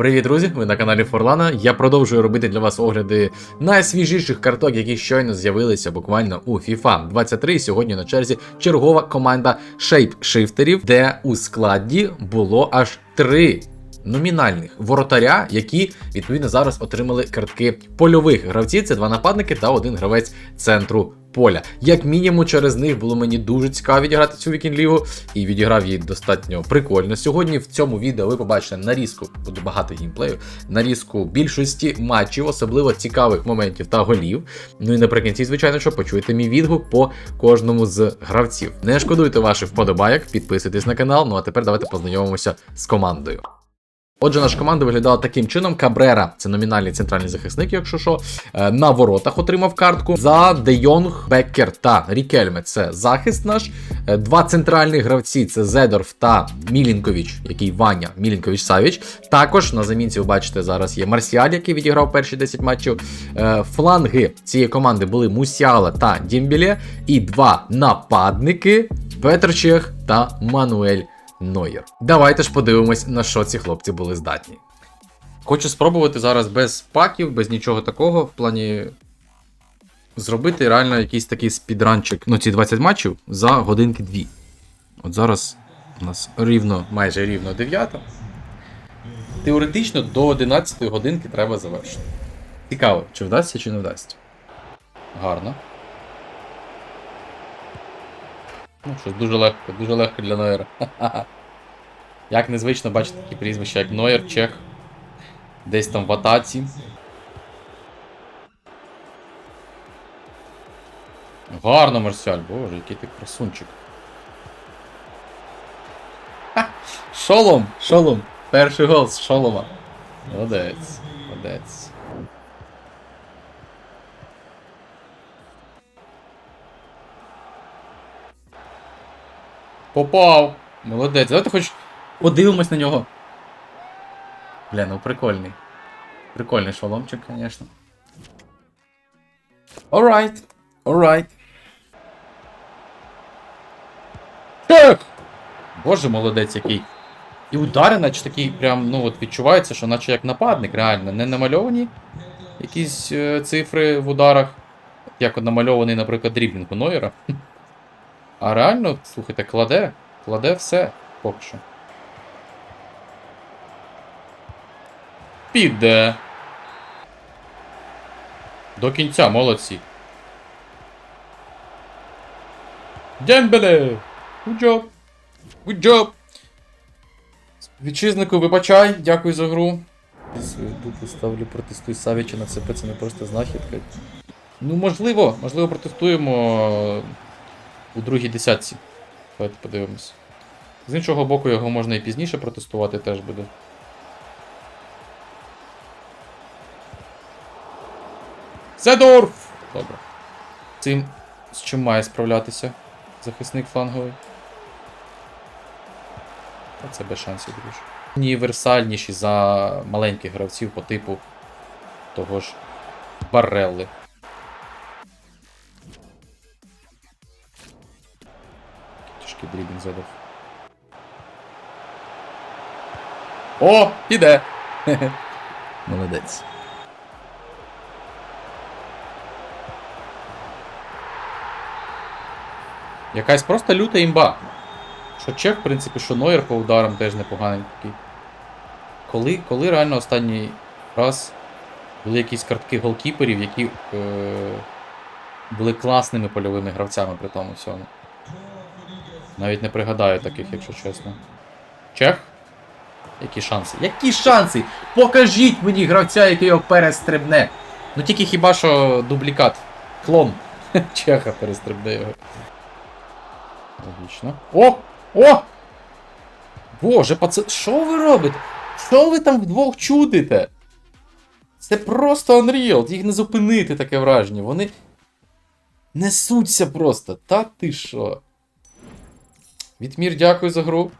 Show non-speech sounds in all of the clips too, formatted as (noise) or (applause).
Привіт, друзі! Ви на каналі Форлана. Я продовжую робити для вас огляди найсвіжіших карток, які щойно з'явилися буквально у FIFA 23. Сьогодні на черзі чергова команда шейпшифтерів, де у складі було аж три номінальних воротаря, які відповідно зараз отримали картки польових гравців. Це два нападники та один гравець центру поля. Як мінімум, через них було мені дуже цікаво відіграти цю вікінг-лігу, і відіграв її достатньо прикольно. Сьогодні в цьому відео ви побачите нарізку, буде багато геймплею, нарізку більшості матчів, особливо цікавих моментів та голів. Ну і наприкінці, звичайно, що почуєте мій відгук по кожному з гравців. Не шкодуйте ваших вподобайок, підписуйтесь на канал. Ну а тепер давайте познайомимося з командою. Отже, наша команда виглядала таким чином. Кабрера, це номінальний центральний захисник, якщо що, е, на воротах отримав картку. За Де Йонг, Беккер та Рікельме це захист наш. Е, Два центральні гравці це Зедорф та Мілінкович, який Ваня Мілінкович Савіч. Також на замінці ви бачите зараз є Марсіаль, який відіграв перші 10 матчів. Е, Фланги цієї команди були Мусіала та Дімбіле. І два нападники Петр Чех та Мануель Нойер. Давайте ж подивимось, на що ці хлопці були здатні. Хочу спробувати зараз без паків, без нічого такого, в плані зробити реально якийсь такий спідранчик, ну ці 20 матчів за годинки дві. От зараз у нас рівно, майже рівно 9. Теоретично до 11 годинки треба завершити. Цікаво, чи вдасться, чи не вдасться. Гарно. Ну, щось дуже легко, дуже легко для Нойера. (laughs) Як незвично бачити такі прізвища, як Нойер, Чех. Десь там в атаці. Гарно, Марсіаль, боже, який ти красунчик. Ха! Шолом! Шолом! Перший гол з шолома. Молодець, молодець. Попав! Молодець. Давайте хоч подивимось на нього. Бля, ну прикольний. Прикольний шоломчик, звісно. Alright. Alright. Чех! Боже, молодець який. І удари, наче такі прям, ну от відчувається, що наче як нападник, реально. Не намальовані якісь е, цифри в ударах. Як от намальований, наприклад, дріблінг у Нойера. А реально, слухайте, кладе. Кладе все поки що. Піде. До кінця, молодці. Дембеле! Good job! Good job! Вітчизнику, вибачай, дякую за гру. Свою дупу ставлю, протестую Савіча на ЦП, це не просто знахідка. Ну, можливо, можливо, протестуємо у другій десятці. Давайте подивимось. З іншого боку, його можна і пізніше протестувати теж буде. Зедорф! Добре. Цим з чим має справлятися захисник фланговий. Та це без шансів, друже. Універсальніші за маленьких гравців по типу того ж Барелли. Дрібін задав. О, піде! (laughs) Молодець. Якась просто люта імба. Що Чех, в принципі, що Нойер по ударам теж непоганий такий. Коли, коли реально останній раз були якісь картки голкіперів, які е, були класними польовими гравцями при тому всьому. Навіть не пригадаю таких, якщо чесно. Чех? Які шанси? Які шанси? Покажіть мені гравця, який його перестрибне. Ну тільки хіба що дублікат. Клон. (laughs) Чеха перестрибне його. Логічно. О! О! Боже, пацан, що ви робите? Що ви там вдвох чудите? Це просто Unreal, їх не зупинити таке враження. Вони несуться просто. Та ти що? Відмір, дякую за гру.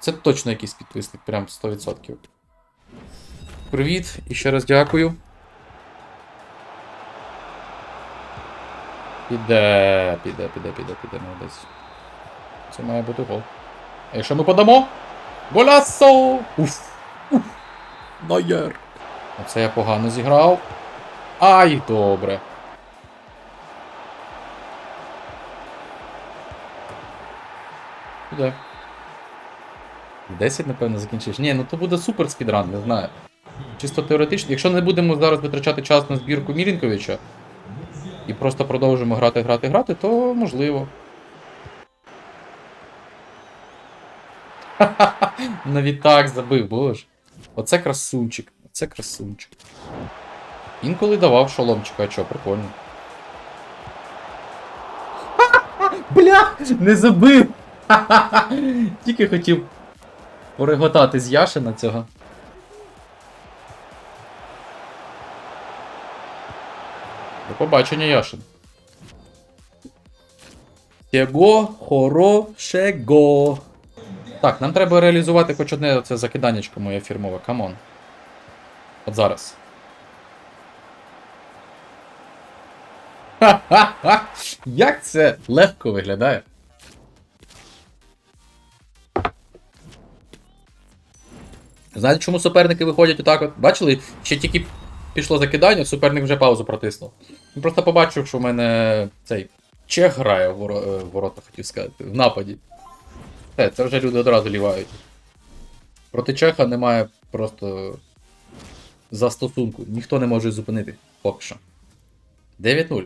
Це точно якийсь підписник, прям 100%. Привіт і ще раз дякую. Піде, піде, піде, піде, піде, молодець. Це має бути гол. А якщо ми подамо? Голасо! Уф! Уф! Нойер. Оце я погано зіграв. Ай, добре. Куди? 10, напевно, закінчиш. Ні, ну то буде супер спідран, не знаю. Чисто теоретично, якщо не будемо зараз витрачати час на збірку Мілінковича і просто продовжимо грати, грати, грати, то можливо. (laughs) Навіть так забив, боже. Оце красунчик, оце красунчик. Інколи давав шоломчика, а чо, прикольно. (laughs) Бля, не забив! (laughs) Тільки хотів пореготати з Яшина цього. До побачення, Яшин. Всього хорошего. Так, нам треба реалізувати хоч одне це закиданнячко моє фірмове, камон. От зараз. Ха-ха-ха! (laughs) Як це легко виглядає? Знаєте, чому суперники виходять отак от? Бачили? Ще тільки пішло закидання, суперник вже паузу протиснув. Просто побачив, що в мене цей чех грає в е, ворота, хотів сказати, в нападі. Все, це вже люди одразу лівають. Проти Чеха немає просто застосунку. Ніхто не може зупинити поки що. 9-0.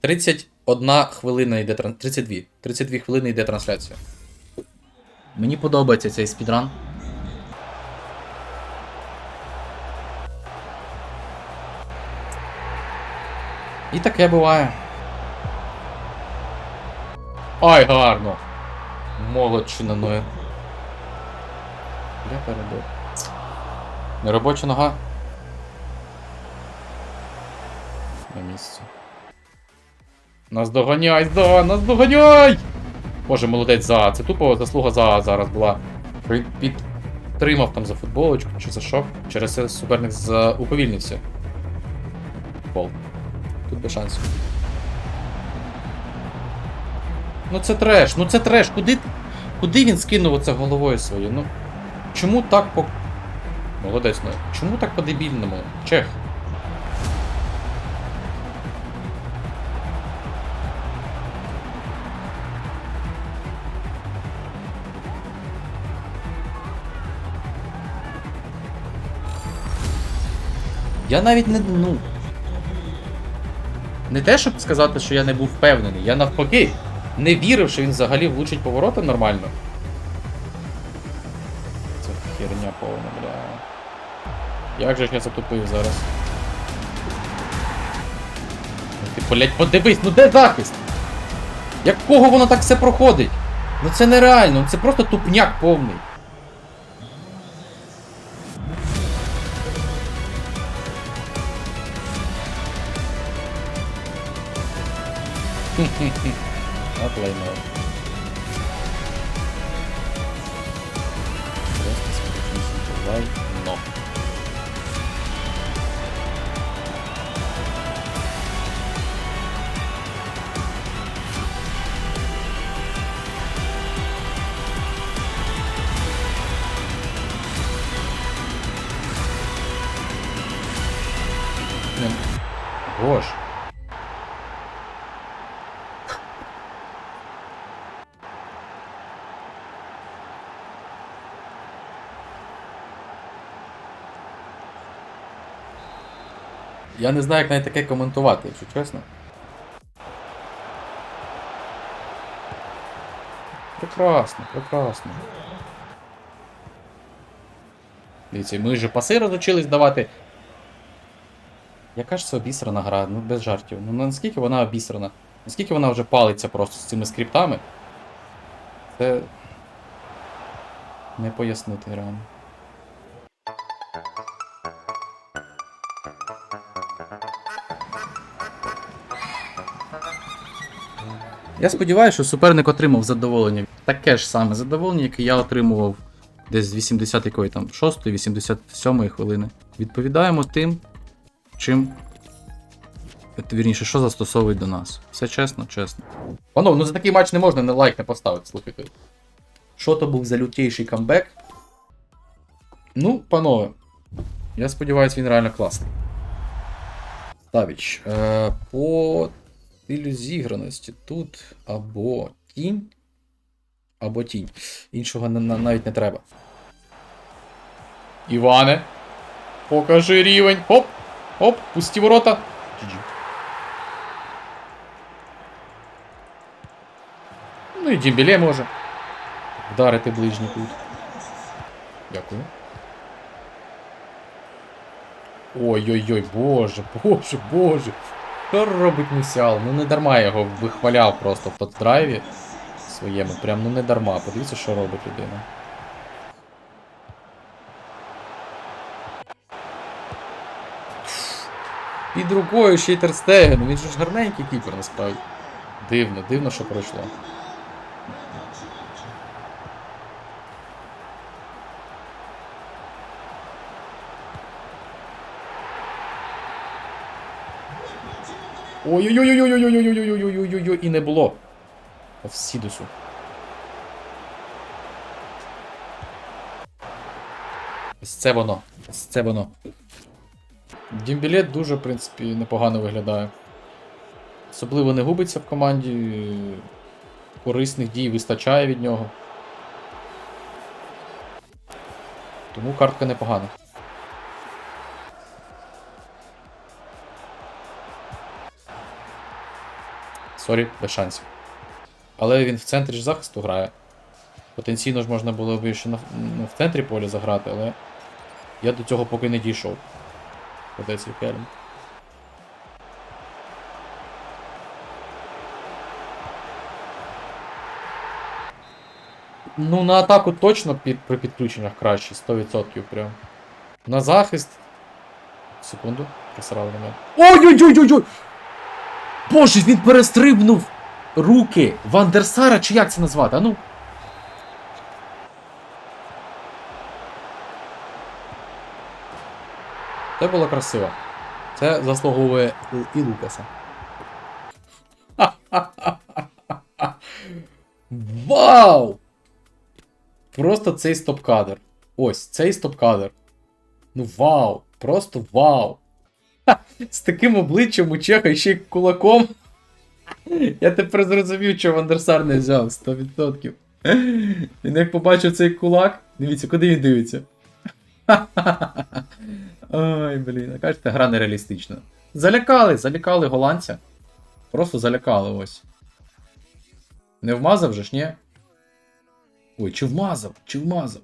31 хвилина йде тран... 32. 32 хвилини йде трансляція. Мені подобається цей спідран. І таке буває. Ай, гарно! Молодчина Ноя. Я перебив. Неробоча нога. На місці. Нас доганяй, за, нас доганяй! Боже, молодець за. Це тупо заслуга за зараз була. Підтримав там за футболочку чи за що. Через суперник за... уповільнився. Пол. Тут шансів. Ну це треш, ну це треш. Куди, куди він скинув оце головою своєю? Ну. Чому так по. Молодець, ну. Чому так по-дебільному? Чех. Я навіть не. ну. Не те, щоб сказати, що я не був впевнений, я навпаки не вірив, що він взагалі влучить повороти нормально. Це херня повна, бля. Як же ж я затупив зараз? Ну Ти, блять, подивись, ну де захист? Якого воно так все проходить? Ну це нереально, це просто тупняк повний. (laughs) От лайно. Просто скрипнісінько лайно. Блін. Я не знаю, як навіть таке коментувати, якщо чесно. Прекрасно, прекрасно. Дивіться, ми вже паси розучились давати. Яка ж це обісрана гра, ну без жартів. Ну наскільки вона обісрана? Наскільки вона вже палиться просто з цими скриптами? Це. Не пояснити реально. Я сподіваюся, що суперник отримав задоволення. Таке ж саме задоволення, яке я отримував десь з 80 якої там 6 87 хвилини. Відповідаємо тим, чим. Вірніше, що застосовують до нас. Все чесно, чесно. Панов, ну за такий матч не можна на лайк не поставити, слухайте. Що то був за лютейший камбек? Ну, панове, Я сподіваюся, він реально класний. Ставіч. Е, по стилю зіграності тут або тінь, або тінь. Іншого на- на- навіть не треба. Іване. Покажи рівень. Хоп! Хоп, пусті ворота. Ну і Дімбіле може. Вдарити ближній кут. Дякую. Ой-ой-ой, боже, боже, боже. Що робить Мусял? Ну не дарма я його вихваляв просто в поддрайві своєму. Прям ну не дарма. Подивіться, що робить людина. Під рукою ще й. Він же ж гарненький кіпер насправді. Дивно, дивно, що пройшло. Ой-ой-ой-ой-ой-ой-ой-ой-ой-ой-ой-ой-ой-ой, і не було. В Сідусу. Ось це воно. Ось це воно. Дімбілет дуже, в принципі, непогано виглядає. Особливо не губиться в команді. Корисних дій вистачає від нього. Тому картка непогана. Сорі, без шансів. Але він в центрі ж захисту грає. Потенційно ж можна було б ще на, ну, в центрі поля заграти, але я до цього поки не дійшов. Подеться Хельм. Ну, на атаку точно під, при підключеннях краще, 100% прям. На захист. Секунду, просрав на мене. Ой-ой-ой-ой-ой! Боже, він перестрибнув руки Вандерсара, чи як це назвати? А ну. Це було красиво. Це заслуговує і Лукаса. (laughs) Вау! Просто цей стоп-кадр. Ось, цей стоп-кадр. Ну вау! Просто вау! (laughs) З таким обличчям у Чеха ще й кулаком. Я тепер зрозумів, що Вандерсар не взяв 100%. Він як побачив цей кулак. Дивіться, куди він дивиться. (laughs) Ой, блін, кажете, гра нереалістична. Залякали, залякали голландця. Просто залякали ось. Не вмазав же ж, ні? Ой, чи вмазав? Чи вмазав?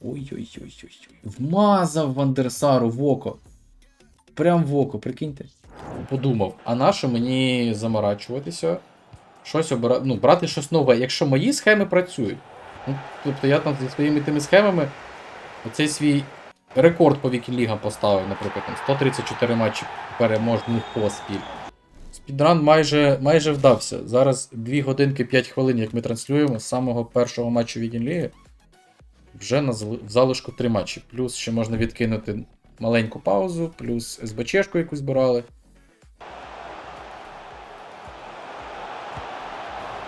Ой-ой-ой-ой. Вмазав Вандерсару в око. Прям в око, прикиньте. Подумав, а на що мені заморачуватися? Щось обирати. Ну, брати щось нове, якщо мої схеми працюють. Ну, тобто я там зі своїми тими схемами оцей свій рекорд по вікінлігам поставив, наприклад, там 134 матчі переможних поспіль. Спідран майже, майже вдався. Зараз 2 годинки 5 хвилин, як ми транслюємо з самого першого матчу Вікінліги. Вже на залишку 3 матчі. Плюс ще можна відкинути маленьку паузу, плюс СБЧшку яку збирали.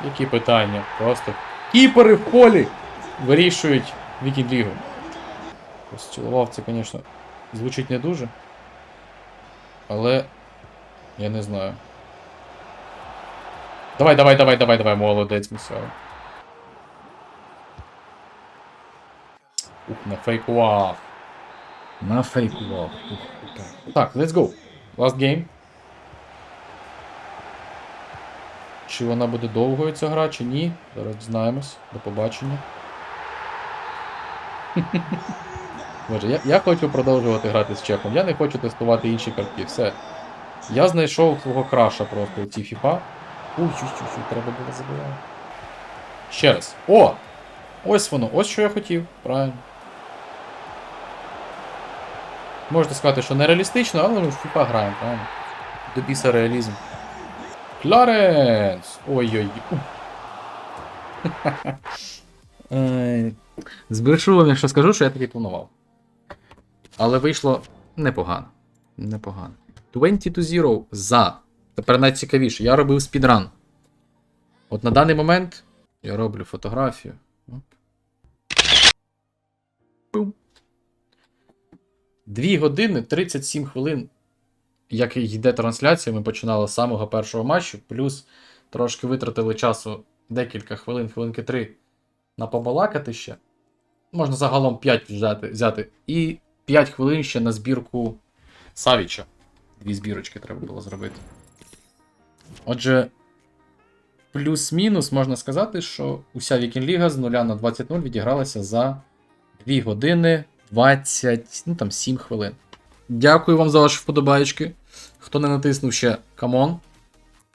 Які питання? Просто кіпери в полі вирішують Вікінг-лігу. Розцілував це, звісно, звучить не дуже. Але я не знаю. Давай, давай, давай, давай, давай, молодець, Мусяо. Ух, нафейкував. Нафейкував. Ух, так. Так, let's go. Last game. Чи вона буде довгою ця гра, чи ні? Зараз дізнаємось. До побачення. (laughs) Боже, я, я хочу продовжувати грати з чехом. Я не хочу тестувати інші картки. Все. Я знайшов свого краша просто у цій FIFA. Ой, чуть-чуть, треба було забивати. Ще раз. О! Ось воно, ось що я хотів. Правильно. Можете сказати, що нереалістично, але ми в FIFA граємо, правильно? До біса реалізм. Кларенс! Ой-ой. Ой. (laughs) Збрешу вам, якщо скажу, що я таки планував. Але вийшло непогано. Непогано. 20 to 0 за. Тепер найцікавіше. Я робив спідран. От на даний момент я роблю фотографію. 2 години 37 хвилин, як йде трансляція, ми починали з самого першого матчу, плюс трошки витратили часу декілька хвилин, хвилинки 3 на побалакати ще. Можна загалом 5 взяти, взяти. І 5 хвилин ще на збірку Савіча. Дві збірочки треба було зробити. Отже, плюс-мінус можна сказати, що уся Вікінг-ліга з 0 на 20-0 відігралася за 2 години 20, ну там 7 хвилин. Дякую вам за ваші вподобаєчки. Хто не натиснув ще камон,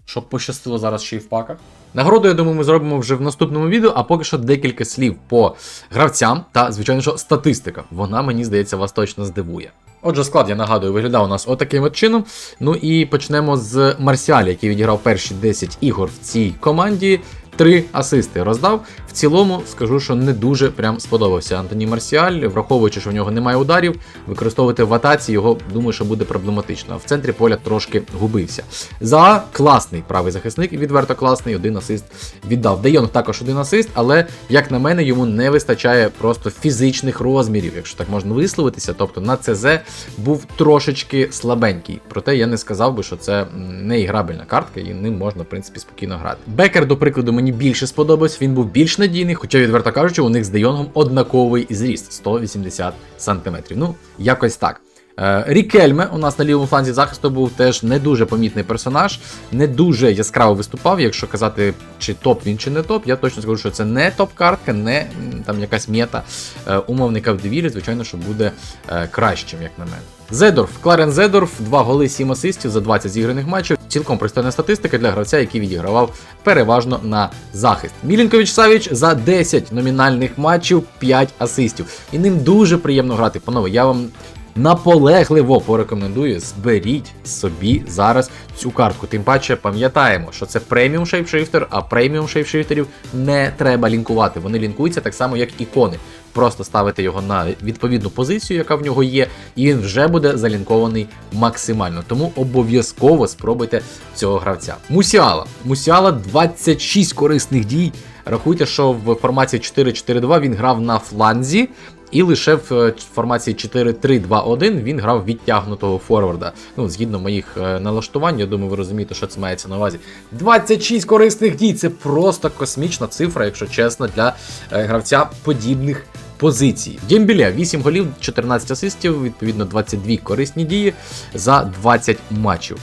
щоб пощастило зараз ще й в паках. Нагороду, я думаю, ми зробимо вже в наступному відео, а поки що декілька слів по гравцям та, звичайно, що статистика. Вона, мені здається, вас точно здивує. Отже, склад, я нагадую, виглядав у нас отаким от чином. Ну і почнемо з Марсіаля, який відіграв перші 10 ігор в цій команді. Три асисти роздав. В цілому скажу, що не дуже прям сподобався Антоні Марсіаль, враховуючи, що в нього немає ударів, використовувати в атаці його думаю, що буде проблематично. А в центрі поля трошки губився. За класний правий захисник, відверто класний, один асист віддав. Де Йонг також один асист, але як на мене, йому не вистачає просто фізичних розмірів, якщо так можна висловитися. Тобто на ЦЗ був трошечки слабенький. Проте я не сказав би, що це не іграбельна картка, і ним можна, в принципі, спокійно грати. Бекер, до прикладу, мені більше сподобався, він був більш надійний, хоча, відверто кажучи, у них з Де Йонгом однаковий зріст 180 см. Ну, якось так. Е, Рікельме у нас на лівому фланзі захисту був теж не дуже помітний персонаж, не дуже яскраво виступав. Якщо казати, чи топ він чи не топ, я точно скажу, що це не топ-картка, не там якась мета е, умовника в девілі, звичайно, що буде е, кращим, як на мене. Зедорф, Кларен Зедорф, 2 голи, 7 асистів за 20 зіграних матчів. Цілком пристойна статистика для гравця, який відігравав переважно на захист. Мілінкович Савіч за 10 номінальних матчів, 5 асистів. І ним дуже приємно грати. Панове, я вам наполегливо порекомендую, зберіть собі зараз цю картку. Тим паче пам'ятаємо, що це преміум шейпшифтер, а преміум шейпшифтерів не треба лінкувати. Вони лінкуються так само, як ікони. Просто ставите його на відповідну позицію, яка в нього є, і він вже буде залінкований максимально. Тому обов'язково спробуйте цього гравця. Мусіала. Мусіала 26 корисних дій. Рахуйте, що в формації 4-4-2 він грав на фланзі. І лише в е, формації 4-3-2-1 він грав відтягнутого форварда. Ну, згідно моїх е, налаштувань, я думаю, ви розумієте, що це мається на увазі. 26 корисних дій це просто космічна цифра, якщо чесно, для е, гравця подібних позицій. Дємбіля 8 голів, 14 асистів, відповідно 22 корисні дії за 20 матчів.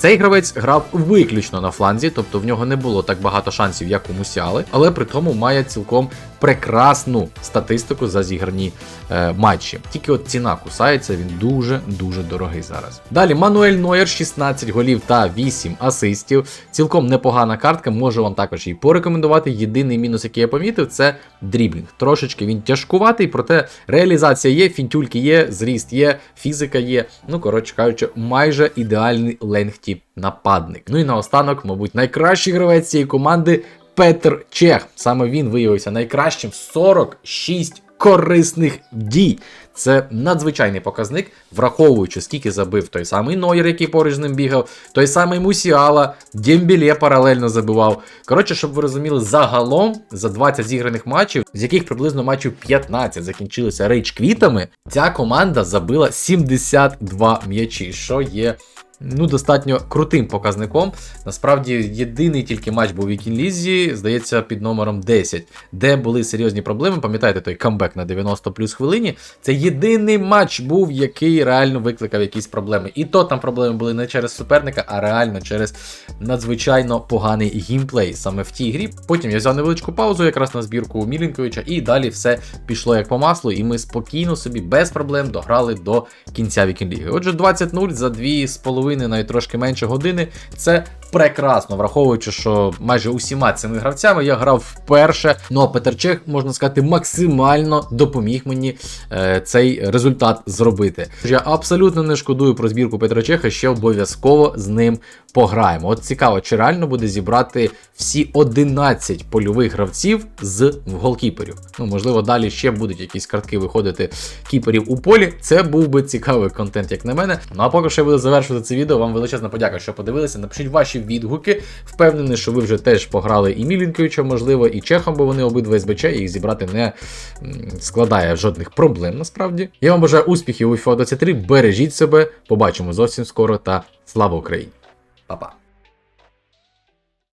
Цей гравець грав виключно на фланзі, тобто в нього не було так багато шансів, як у Мусіали, але при тому має цілком прекрасну статистику за зіграні е, матчі. Тільки от ціна кусається, він дуже-дуже дорогий зараз. Далі Мануель Нойер, 16 голів та 8 асистів. Цілком непогана картка, можу вам також її порекомендувати. Єдиний мінус, який я помітив, це дріблінг. Трошечки він тяжкуватий, проте реалізація є, фінтюльки є, зріст є, фізика є. Ну, коротше кажучи, майже ідеальний ленгті нападник. Ну і наостанок, мабуть, найкращий гравець цієї команди Петр Чех. Саме він виявився найкращим 46 корисних дій. Це надзвичайний показник, враховуючи, скільки забив той самий Нойер, який поруч з ним бігав, той самий Мусіала, Дємбілє паралельно забивав. Коротше, щоб ви розуміли, загалом за 20 зіграних матчів, з яких приблизно матчів 15 закінчилися рейдж квітами, ця команда забила 72 м'ячі, що є ну, достатньо крутим показником. Насправді, єдиний тільки матч був у Вікінлізі, здається, під номером 10, де були серйозні проблеми. Пам'ятаєте той камбек на 90 плюс хвилині? Це єдиний матч був, який реально викликав якісь проблеми. І то там проблеми були не через суперника, а реально через надзвичайно поганий геймплей саме в тій грі. Потім я взяв невеличку паузу, якраз на збірку Мілінковича, і далі все пішло як по маслу, і ми спокійно собі без проблем дограли до кінця вікінліги. Отже, 20-0 за 2,5 навіть трошки менше години. Це прекрасно, враховуючи, що майже усіма цими гравцями я грав вперше. Ну а Петер Чех, можна сказати, максимально допоміг мені е, цей результат зробити. Я абсолютно не шкодую про збірку Петра Чеха, ще обов'язково з ним пограємо. От цікаво, чи реально буде зібрати всі 11 польових гравців з голкіперів. Ну, можливо, далі ще будуть якісь картки виходити кіперів у полі. Це був би цікавий контент, як на мене. Ну а поки я буду завершувати це. Вам величезна подяка, що подивилися. Напишіть ваші відгуки. Впевнений, що ви вже теж пограли і Мілінковича, можливо, і Чехом, бо вони обидва СБЧ, і їх зібрати не складає жодних проблем насправді. Я вам бажаю успіхів у FIFA 23, бережіть себе, побачимо зовсім скоро та слава Україні! Па-па!